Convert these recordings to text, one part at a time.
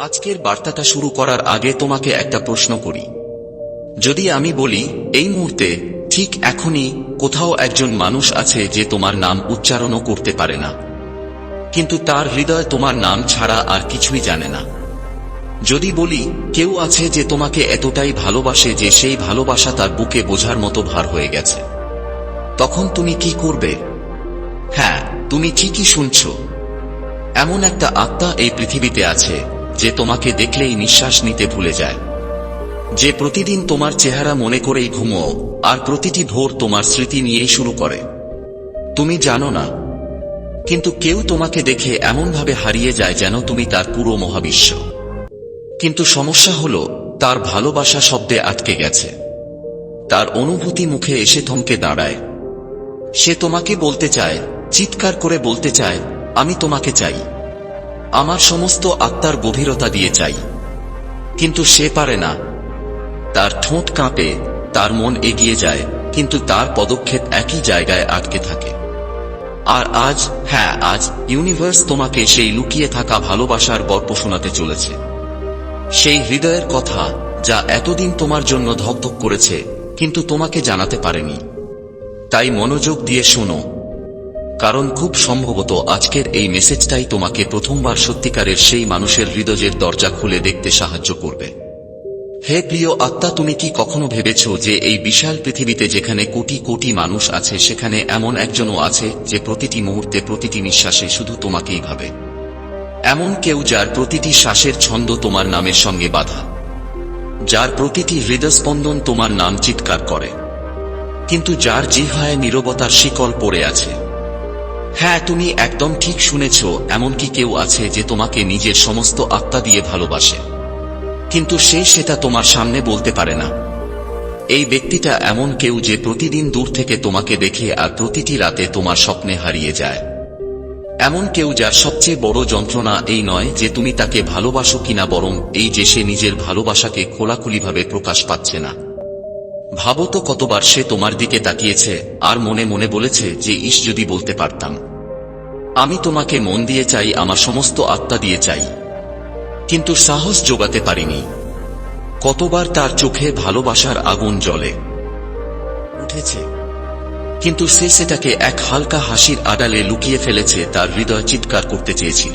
আজকের বার্তাটা শুরু করার আগে তোমাকে একটা প্রশ্ন করি। যদি আমি বলি, এই মুহূর্তে ঠিক এখনই কোথাও একজন মানুষ আছে যে তোমার নাম উচ্চারণও করতে পারে না। কিন্তু তার হৃদয় তোমার নাম ছাড়া আর কিছুই জানে না। যদি বলি, কেউ আছে যে তোমাকে এতটাই ভালোবাসে যে সেই ভালোবাসা তার বুকে বোঝার মতো ভার হয়ে গেছে। তখন তুমি কি করবে? হ্যাঁ তুমি ঠিকই শুনছ। এমন একটা আত্মা এই পৃথিবীতে আছে যে তোমাকে দেখলেই নিঃশ্বাস নিতে ভুলে যায়। যে প্রতিদিন তোমার চেহারা মনে করেই ঘুমো আর প্রতিটি ভোর তোমার স্মৃতি নিয়েই শুরু করে। তুমি জানো না, কিন্তু কেউ তোমাকে দেখে এমনভাবে হারিয়ে যায় যেন তুমি তার পুরো মহাবিশ্ব। কিন্তু সমস্যা হল, তার ভালোবাসা শব্দে আটকে গেছে। তার অনুভূতি মুখে এসে থমকে দাঁড়ায়। সে তোমাকে বলতে চায়, চিৎকার করে বলতে চায়, আমি তোমাকে চাই। আমার সমস্ত আত্মার গভীরতা দিয়ে চাই। কিন্তু সে পারে না। তার ঠোঁট কাঁপে, তার মন এগিয়ে যায়, কিন্তু তার পদক্ষেপ একই জায়গায় আটকে থাকে। আর আজ হ্যাঁ আজ ইউনিভার্স তোমাকে সেই লুকিয়ে থাকা ভালোবাসার গল্প শোনাতে চলেছে। সেই হৃদয়ের কথা যা এতদিন তোমার জন্য ধকধক করেছে, কিন্তু তোমাকে জানাতে পারেনি। তাই মনোযোগ দিয়ে শোনো। কারণ খুব সম্ভবত আজকের এই মেসেজটাই তোমাকে প্রথমবার সত্যিকারের সেই মানুষের হৃদয়ের দরজা খুলে দেখতে সাহায্য করবে। হে প্রিয় আত্মা, তুমি কি কখনো ভেবেছ যে এই বিশাল পৃথিবীতে যেখানে কোটি কোটি মানুষ আছে, সেখানে এমন একজনও আছে যে প্রতিটি মুহূর্তে, প্রতিটি নিঃশ্বাসে শুধু তোমাকেই ভাবে? এমন কেউ যার প্রতিটি শ্বাসের ছন্দ তোমার নামের সঙ্গে বাধা, যার প্রতিটি হৃদস্পন্দন তোমার নাম চিৎকার করে, কিন্তু যার জিহায় নীরবতার শিকল পড়ে আছে। হ্যাঁ তুমি একদম ঠিক শুনেছ, এমনকি কেউ আছে যে তোমাকে নিজের সমস্ত আত্মা দিয়ে ভালোবাসে। কিন্তু সে সেটা তোমার সামনে বলতে পারে না। এই ব্যক্তিটা এমন কেউ যে প্রতিদিন দূর থেকে তোমাকে দেখে আর প্রতিটি রাতে তোমার স্বপ্নে হারিয়ে যায়। এমন কেউ যার সবচেয়ে বড় যন্ত্রণা এই নয় যে তুমি তাকে ভালোবাসো কিনা বরং এই যে সে নিজের ভালোবাসাকে খোলাখুলিভাবে প্রকাশ পাচ্ছে না। ভাবো তো কতবার সে তোমার দিকে তাকিয়েছে, আর মনে মনে বলেছে যে, ইস, যদি বলতে পারতাম। আমি তোমাকে মন দিয়ে চাই, আমার সমস্ত আত্মা দিয়ে চাই। কিন্তু সাহস জোগাতে পারিনি। কতবার তার চোখে ভালোবাসার আগুন জ্বলে। উঠেছে। কিন্তু সে সেটাকে এক হালকা হাসির আড়ালে লুকিয়ে ফেলেছে, তার হৃদয় চিৎকার করতে চেয়েছিল।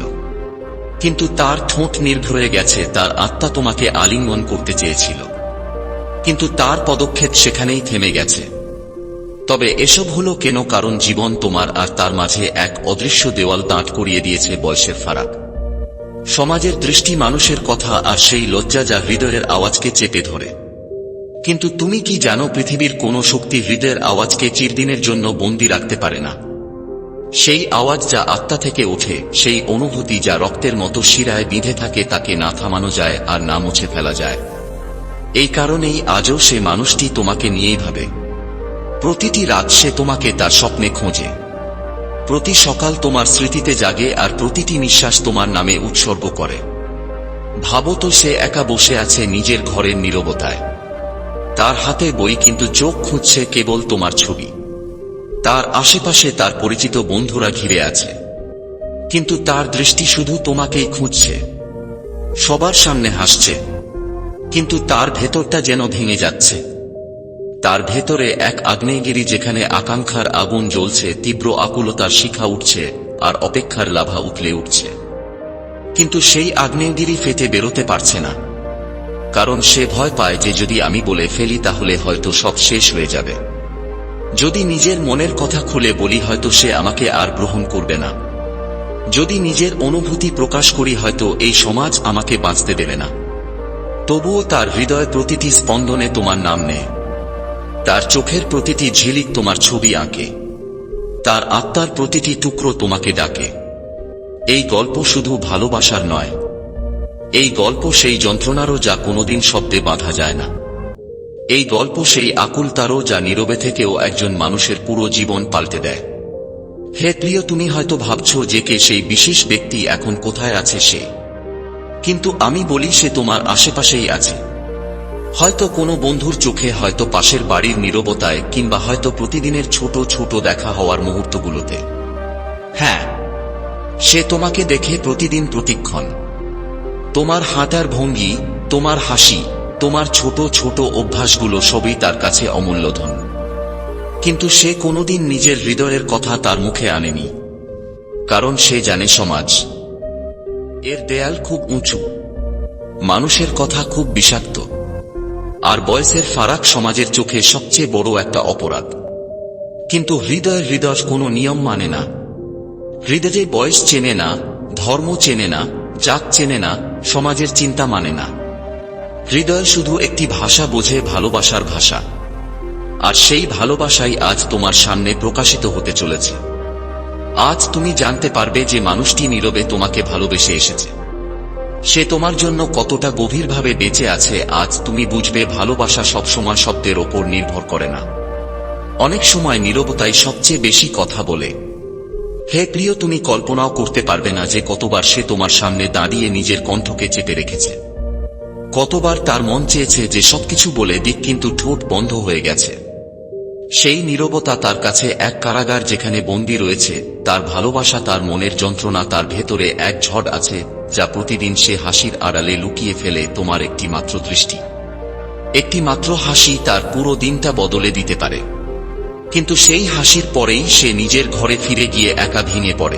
কিন্তু তার ঠোঁট নির্ভরে গেছে, তার আত্মা তোমাকে আলিঙ্গন করতে চেয়েছিল। কিন্তু তার পদক্ষেপ সেখানেই থেমে গেছে। তবে এসব হলো কেন কারণ জীবন তোমার আর তার মাঝে এক অদৃশ্য দেওয়াল দাঁড় করিয়ে দিয়েছে বয়সের ফারাক। সমাজের দৃষ্টি মানুষের কথা আর সেই লজ্জা যা হৃদয়ের আওয়াজকে চেপে ধরে। কিন্তু তুমি কি জানো পৃথিবীর কোনো শক্তি হৃদয়ের আওয়াজকে চিরদিনের জন্য বন্দি রাখতে পারে না? সেই আওয়াজ যা আত্মা থেকে ওঠে, সেই অনুভূতি যা রক্তের মতো শিরায় বিঁধে থাকে তাকে না থামানো যায় আর না মুছে ফেলা যায়। এই কারণেই আজও সে মানুষটি তোমাকে নিয়েই ভাবে। প্রতিটি রাত সে তোমাকে তার স্বপ্নে খোঁজে। প্রতি সকাল তোমার স্মৃতিতে জাগে আর প্রতিটি নিঃশ্বাস তোমার নামে উৎসর্গ করে। ভাবো তো সে একা বসে আছে নিজের ঘরের নীরবতায়। তার হাতে বই কিন্তু চোখ খুঁজছে কেবল তোমার ছবি। তার আশেপাশে তার পরিচিত বন্ধুরা ঘিরে আছে। কিন্তু তার দৃষ্টি শুধু তোমাকেই খুঁজছে। সবার সামনে হাসছে। কিন্তু তার ভেতরটা যেন ভেঙে যাচ্ছে। তার ভেতরে এক আগ্নেয়গিরি যেখানে আকাঙ্ক্ষার আগুন জ্বলছে, তীব্র আকুলতার শিখা উঠছে আর অপেক্ষার লাভা উঠলে উঠছে। কিন্তু সেই আগ্নেয়গিরি ফেটে বেরোতে পারছে না। কারণ সে ভয় পায় যে যদি আমি বলে ফেলি তাহলে হয়তো সব শেষ হয়ে যাবে। যদি নিজের মনের কথা খুলে বলি হয়তো সে আমাকে আর গ্রহণ করবে না। যদি নিজের অনুভূতি প্রকাশ করি হয়তো এই সমাজ আমাকে বাঁচতে দেবে না। তবুও তার হৃদয় প্রতিটি স্পন্দনে তোমার নাম নেয়। তার চোখের প্রতিটি ঝিলিক তোমার ছবি আঁকে। তার আত্মার প্রতিটি টুকরো তোমাকে ডাকে। এই গল্প শুধু ভালোবাসার নয়। এই গল্প সেই যন্ত্রণারও যা কোনোদিন শব্দে বাঁধা যায় না। এই গল্প সেই আকুলতারও যা নীরবে থেকেও একজন মানুষের পুরো জীবন পাল্টে দেয়। হে প্রিয়, তুমি হয়তো ভাবছ যে কে সেই বিশেষ ব্যক্তি এখন কোথায় আছে সে। কিন্তু আমি বলি সে তোমার আশেপাশেই আছে। হয়তো কোনো বন্ধুর চোখে হয়তো পাশের বাড়ির নীরবতায় কিংবা হয়তো প্রতিদিনের ছোট ছোট দেখা হওয়ার মুহূর্তগুলোতে। হ্যাঁ সে তোমাকে দেখে প্রতিদিন প্রতিক্ষণ। তোমার হাঁটার ভঙ্গি, তোমার হাসি, তোমার ছোট ছোট অভ্যাসগুলো সবই তার কাছে অমূল্য ধন কিন্তু সে কোনোদিন নিজের হৃদয়ের কথা তার মুখে আনেনি। কারণ সে জানে সমাজ। এর দেয়াল খুব উঁচু। মানুষের কথা খুব বিষাক্ত। আর বয়সের ফারাক সমাজের চোখে সবচেয়ে বড় একটা অপরাধ। কিন্তু হৃদয় হৃদয় কোনো নিয়ম মানে না। হৃদয়ে বয়স চেনে না, ধর্ম চেনে না, জাত চেনে না, সমাজের চিন্তা মানে না। হৃদয় শুধু একটি ভাষা বোঝে ভালোবাসার ভাষা। আর সেই ভালোবাসাই আজ তোমার সামনে প্রকাশিত হতে চলেছে। আজ তুমি জানতে পারবে যে মানুষটি নীরবে তোমাকে ভালোবেসে এসেছে। সে তোমার জন্য কতটা গভীরভাবে বেঁচে আছে, আজ তুমি বুঝবে ভালোবাসা সবসময় শব্দের ওপর নির্ভর করে না। অনেক সময় নীরবতাই সবচেয়ে বেশি কথা বলে। হে প্রিয়, তুমি কল্পনাও করতে পারবে না যে কতবার সে তোমার সামনে দাঁড়িয়ে নিজের কণ্ঠকে চেপে রেখেছে। কতবার তার মন চেয়েছে যে সবকিছু বলে দিক কিন্তু ঠোঁট বন্ধ হয়ে গেছে। সেই নীরবতা তার কাছে এক কারাগার যেখানে বন্দী রয়েছে, তার ভালোবাসা, তার মনের যন্ত্রণা, তার ভেতরে এক ঝড় আছে, যা প্রতিদিন সে হাসির আড়ালে লুকিয়ে ফেলে তোমার একটি মাত্র দৃষ্টি। একটি মাত্র হাসি তার পুরো দিনটা বদলে দিতে পারে। কিন্তু সেই হাসির পরেই সে নিজের ঘরে ফিরে গিয়ে একা ভেঙে পড়ে।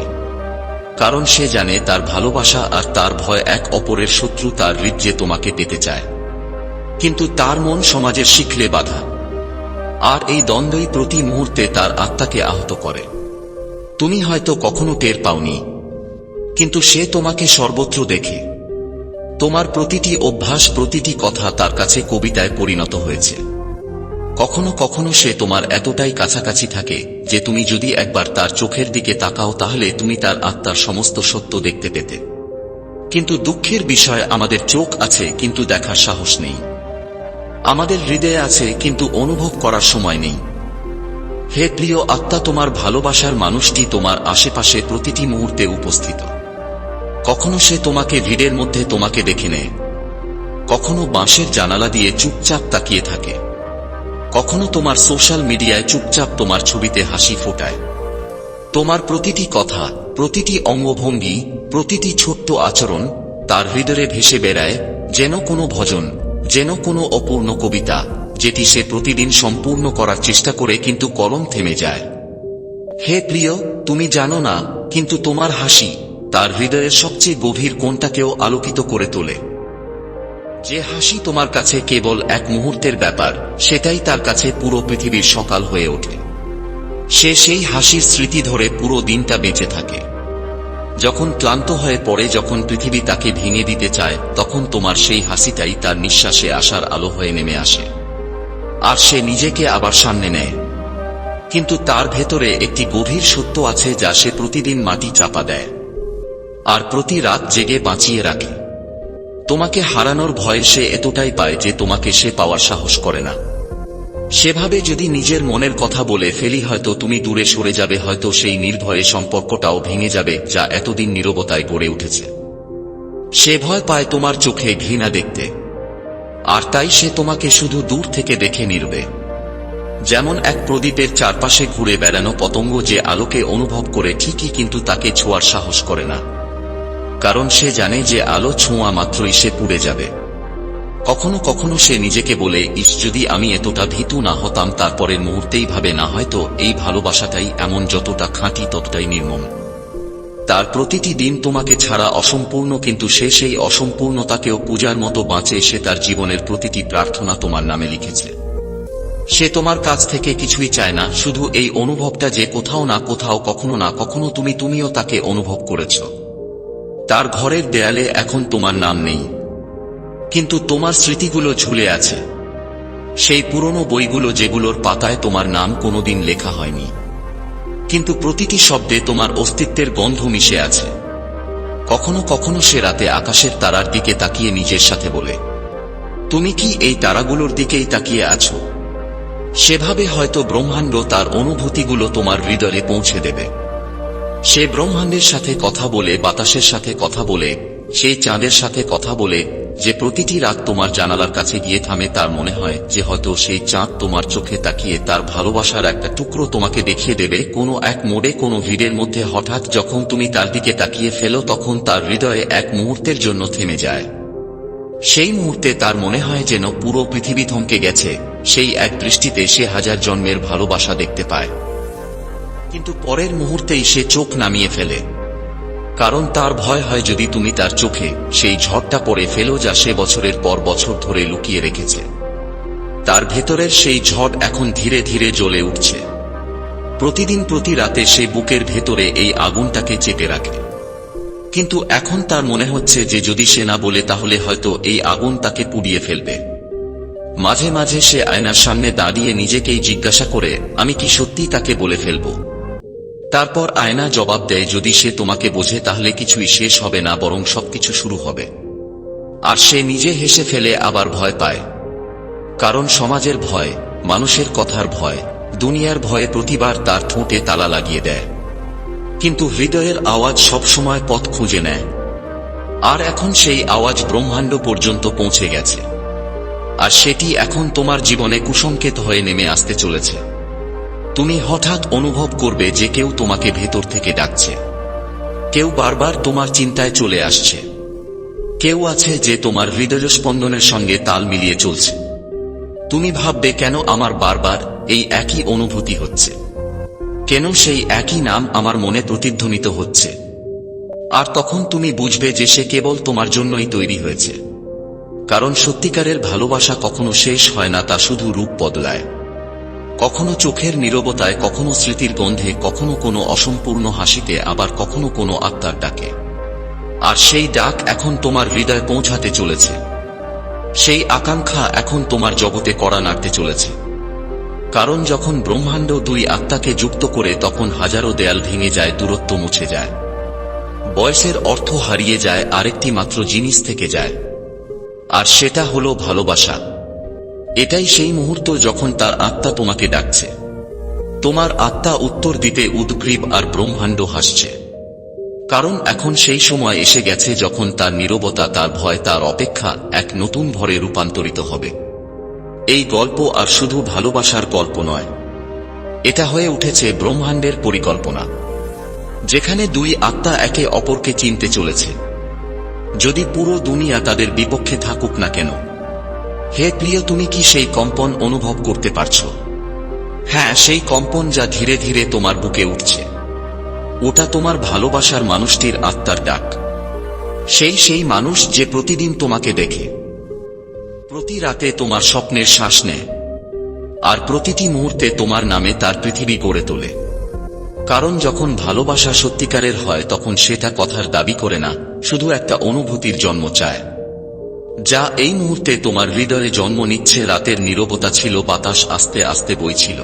কারণ সে জানে তার ভালোবাসা আর তার ভয় এক অপরের শত্রু তার হৃদ্যে তোমাকে পেতে চায়। কিন্তু তার মন সমাজের শিখলে বাধা। আর এই দ্বন্দ্বই প্রতি মুহূর্তে তার আত্মাকে আহত করে। তুমি হয়তো কখনো টের পাওনি, কিন্তু সে তোমাকে সর্বত্র দেখে। তোমার প্রতিটি অভ্যাস, প্রতিটি কথা তার কাছে কবিতায় পরিণত হয়েছে। কখনো কখনো সে তোমার এতটাই কাছাকাছি থাকে যে তুমি যদি একবার তার চোখের দিকে তাকাও, তাহলে তুমি তার আত্মার সমস্ত সত্য দেখতে পেতে। কিন্তু দুঃখের বিষয় আমাদের চোখ আছে, কিন্তু দেখার সাহস নেই। আমাদের হৃদয়ে আছে, কিন্তু অনুভব করার সময় নেই। হে প্রিয় আত্মা, তোমার ভালোবাসার মানুষটি তোমার আশেপাশে প্রতিটি মুহূর্তে উপস্থিত। কখনো সে তোমাকে ভিড়ের মধ্যে তোমাকে দেখে নেয়। কখনো বাঁশের জানালা দিয়ে চুপচাপ তাকিয়ে থাকে। কখনো তোমার সোশ্যাল মিডিয়ায় চুপচাপ তোমার ছবিতে হাসি ফোটায়। তোমার প্রতিটি কথা, প্রতিটি অঙ্গভঙ্গি, প্রতিটি ছোট্ট আচরণ তার হৃদয়ে ভেসে বেড়ায়, যেন কোনো ভজন যেন কোনো অপূর্ণ কবিতা, যেটি সে প্রতিদিন সম্পূর্ণ করার চেষ্টা করে কিন্তু কলম থেমে যায়। হে প্রিয়, তুমি জানো না, কিন্তু তোমার হাসি তার হৃদয়ের সবচেয়ে গভীর কোণটাকেও আলোকিত করে তোলে। যে হাসি তোমার কাছে কেবল এক মুহূর্তের ব্যাপার, সেটাই তার কাছে পুরো পৃথিবীর সকাল হয়ে ওঠে। সে সেই হাসির স্মৃতি ধরে পুরো দিনটা বেঁচে থাকে। যখন ক্লান্ত হয়ে পড়ে, যখন পৃথিবী তাকে ভেঙে দিতে চায়, তখন তোমার সেই হাসিটাই তার নিঃশ্বাসে আসার আলো হয়ে নেমে আসে। আর সে নিজেকে আবার সামনে নেয়। কিন্তু তার ভেতরে একটি গভীর সত্য আছে যা সে প্রতিদিন মাটি চাপা দেয়। আর প্রতি রাত জেগে বাঁচিয়ে রাখে। তোমাকে হারানোর ভয় সে এতটাই পায় যে তোমাকে সে পাওয়ার সাহস করে না। সেভাবে যদি নিজের মনের কথা বলে ফেলি, হয়তো তুমি দূরে সরে যাবে, হয়তো সেই নির্ভয়ে সম্পর্কটাও ভেঙে যাবে, যা এতদিন নীরবতায় গড়ে উঠেছে। সে ভয় পায় তোমার চোখে ঘৃণা দেখতে। আর তাই সে তোমাকে শুধু দূর থেকে দেখে নিরবে। যেমন এক প্রদীপের চারপাশে ঘুরে বেড়ানো পতঙ্গ যে আলোকে অনুভব করে, ঠিকই কিন্তু তাকে ছোঁয়ার সাহস করে না। কারণ সে জানে যে আলো ছোঁয়া মাত্রই সে পুড়ে যাবে। কখনো কখনো সে নিজেকে বলে, ইস, যদি আমি এতটা ভীতু না হতাম তারপরের মুহূর্তেই ভাবে না হয়তো, এই ভালোবাসাটাই এমন যতটা খাঁটি ততটাই নির্মম। তার প্রতিটি দিন তোমাকে ছাড়া অসম্পূর্ণ, কিন্তু সে সেই অসম্পূর্ণতাকেও পূজার মতো বাঁচে, সে তার জীবনের প্রতিটি প্রার্থনা তোমার নামে লিখেছে। সে তোমার কাছ থেকে কিছুই চায় না, শুধু এই অনুভবটা যে কোথাও না কোথাও, কখনো না কখনো তুমি, তুমিও তাকে অনুভব করেছ। তার ঘরের দেয়ালে এখন তোমার নাম নেই। কিন্তু তোমার স্মৃতিগুলো ঝুলে আছে। সেই পুরনো বইগুলো যেগুলোর পাতায় তোমার নাম কোনোদিন লেখা হয়নি। কিন্তু প্রতিটি শব্দে তোমার অস্তিত্বের গন্ধ মিশে আছে। কখনো কখনো সে রাতে আকাশের তারার দিকে তাকিয়ে নিজের সাথে বলে, তুমি কি এই তারাগুলোর দিকেই তাকিয়ে আছো? সেভাবে হয়তো ব্রহ্মাণ্ড তার অনুভূতিগুলো তোমার হৃদয়ে পৌঁছে দেবে। সে ব্রহ্মাণ্ডের সাথে কথা বলে, বাতাসের সাথে কথা বলে সেই চাঁদের সাথে কথা বলে যে প্রতিটি রাত তোমার জানালার কাছে গিয়ে থামে তার মনে হয় যে হয়তো সেই চাঁদ তোমার চোখে তাকিয়ে তার ভালোবাসার একটা টুকরো তোমাকে দেখিয়ে দেবে। কোনো এক মোড়ে কোনো ভিড়ের মধ্যে হঠাৎ যখন তুমি তার দিকে তাকিয়ে ফেলো তখন তার হৃদয়ে এক মুহূর্তের জন্য থেমে যায়। সেই মুহূর্তে তার মনে হয় যেন পুরো পৃথিবী থমকে গেছে। সেই এক দৃষ্টিতে সে হাজার জন্মের ভালোবাসা দেখতে পায়। কিন্তু পরের মুহূর্তেই সে চোখ নামিয়ে ফেলে। কারণ তার ভয় হয় যদি তুমি তার চোখে সেই ঝড়টা পড়ে ফেলো যা সে বছরের পর বছর ধরে লুকিয়ে রেখেছে। তার ভেতরের সেই ঝড় এখন ধীরে ধীরে জ্বলে উঠছে। প্রতিদিন প্রতি রাতে সে বুকের ভেতরে এই আগুনটাকে চেপে রাখে। কিন্তু এখন তার মনে হচ্ছে যে যদি সে না বলে তাহলে হয়তো এই আগুন তাকে পুড়িয়ে ফেলবে। মাঝে মাঝে সে আয়নার সামনে দাঁড়িয়ে নিজেকেই জিজ্ঞাসা করে, আমি কি সত্যি তাকে বলে ফেলব? তারপর আয়না জবাব দেয়, যদি সে তোমাকে বোঝে, তাহলে কিছুই শেষ হবে না, বরং সবকিছু শুরু হবে। আর সে নিজে হেসে ফেলে, আবার ভয় পায়। কারণ সমাজের ভয়, মানুষের কথার ভয়, দুনিয়ার ভয়ে প্রতিবার তার ঠোঁটে তালা লাগিয়ে দেয়। কিন্তু হৃদয়ের আওয়াজ সবসময় পথ খুঁজে নেয়। আর এখন সেই আওয়াজ ব্রহ্মাণ্ড পর্যন্ত পৌঁছে গেছে। আর সেটি এখন তোমার জীবনে কুসংকেত হয়ে নেমে আসতে চলেছে। তুমি হঠাৎ অনুভব করবে যে কেউ তোমাকে ভেতর থেকে ডাকছে। কেউ বারবার তোমার চিন্তায় চলে আসছে। কেউ আছে যে তোমার হৃদয় স্পন্দনের সঙ্গে তাল মিলিয়ে চলছে। তুমি ভাববে, কেন আমার বারবার এই একই অনুভূতি হচ্ছে? কেন সেই একই নাম আমার মনে প্রতিধ্বনিত হচ্ছে? আর তখন তুমি বুঝবে যে সে কেবল তোমার জন্যই তৈরি হয়েছে। কারণ সত্যিকারের ভালোবাসা কখনো শেষ হয় না, তা শুধু রূপ বদলায়। কখনো চোখের নীরবতায়, কখনো স্মৃতির গন্ধে, কখনো কোনো অসম্পূর্ণ হাসিতে, আবার কখনো কোনো আত্মার ডাকে। আর সেই ডাক এখন তোমার হৃদয় পৌঁছাতে চলেছে। সেই আকাঙ্ক্ষা এখন তোমার জগতে কড়া নাড়তে চলেছে। কারণ যখন ব্রহ্মাণ্ড দুই আত্মাকে যুক্ত করে, তখন হাজারো দেয়াল ভেঙে যায়, দূরত্ব মুছে যায়। বয়সের অর্থ হারিয়ে যায়, আরেকটি মাত্র জিনিস থেকে যায়। আর সেটা হলো ভালোবাসা। এটাই সেই মুহূর্ত যখন তার আত্মা তোমাকে ডাকছে। তোমার আত্মা উত্তর দিতে উদ্গ্রীব আর ব্রহ্মাণ্ড হাসছে। কারণ এখন সেই সময় এসে গেছে যখন তার নীরবতা, তার ভয়, তার অপেক্ষা এক নতুন ভরে রূপান্তরিত হবে। এই গল্প আর শুধু ভালোবাসার গল্প নয়। এটা হয়ে উঠেছে ব্রহ্মাণ্ডের পরিকল্পনা। যেখানে দুই আত্মা একে অপরকে চিনতে চলেছে। যদি পুরো দুনিয়া তাদের বিপক্ষে থাকুক না কেন হে প্রিয়, তুমি কি সেই কম্পন অনুভব করতে পারছ? হ্যাঁ সেই কম্পন যা ধীরে ধীরে তোমার বুকে উঠছে। ওটা তোমার ভালোবাসার মানুষটির আত্মার ডাক। সেই সেই মানুষ যে প্রতিদিন তোমাকে দেখে। প্রতি রাতে তোমার স্বপ্নের শ্বাস নেয়। আর প্রতিটি মুহূর্তে তোমার নামে তার পৃথিবী গড়ে তোলে। কারণ যখন ভালোবাসা সত্যিকারের হয়, তখন সেটা কথার দাবি করে না, শুধু একটা অনুভূতির জন্ম চায়। যা এই মুহূর্তে তোমার হৃদয়ে জন্ম নিচ্ছে, রাতের নীরবতা ছিল, বাতাস আস্তে আস্তে বইছিল।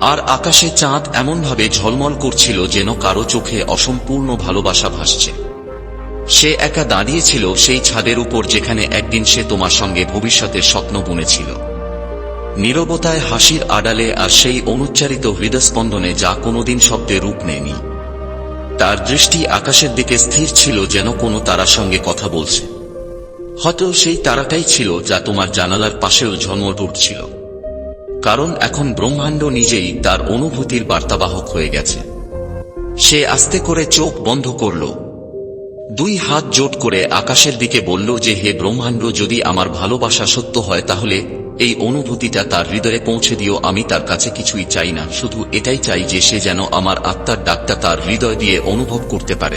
আর আকাশে চাঁদ এমনভাবে ঝলমল করছিল যেন কারও চোখে অসম্পূর্ণ ভালোবাসা ভাসছে। সে একা দাঁড়িয়েছিল সেই ছাদের উপর যেখানে একদিন সে তোমার সঙ্গে ভবিষ্যতের স্বপ্ন বুনেছিল। নীরবতায় হাসির আড়ালে আর সেই অনুচ্চারিত হৃদস্পন্দনে যা কোনোদিন শব্দে রূপ নেয়নি। তার দৃষ্টি আকাশের দিকে স্থির ছিল যেন কোনো তারার সঙ্গে কথা বলছে। হয়তো সেই তারাটাই ছিল যা তোমার জানালার পাশেও ঝলমল উঠছিল কারণ এখন ব্রহ্মাণ্ড নিজেই তার অনুভূতির বার্তাবাহক হয়ে গেছে। সে আস্তে করে চোখ বন্ধ করল। দুই হাত জোট করে আকাশের দিকে বলল যে, হে ব্রহ্মাণ্ড, যদি আমার ভালোবাসা সত্য হয়, তাহলে এই অনুভূতিটা তার হৃদয়ে পৌঁছে দিও। আমি তার কাছে কিছুই চাই না। শুধু এটাই চাই যে, সে যেন আমার আত্মার ডাকটা তার হৃদয় দিয়ে অনুভব করতে পারে।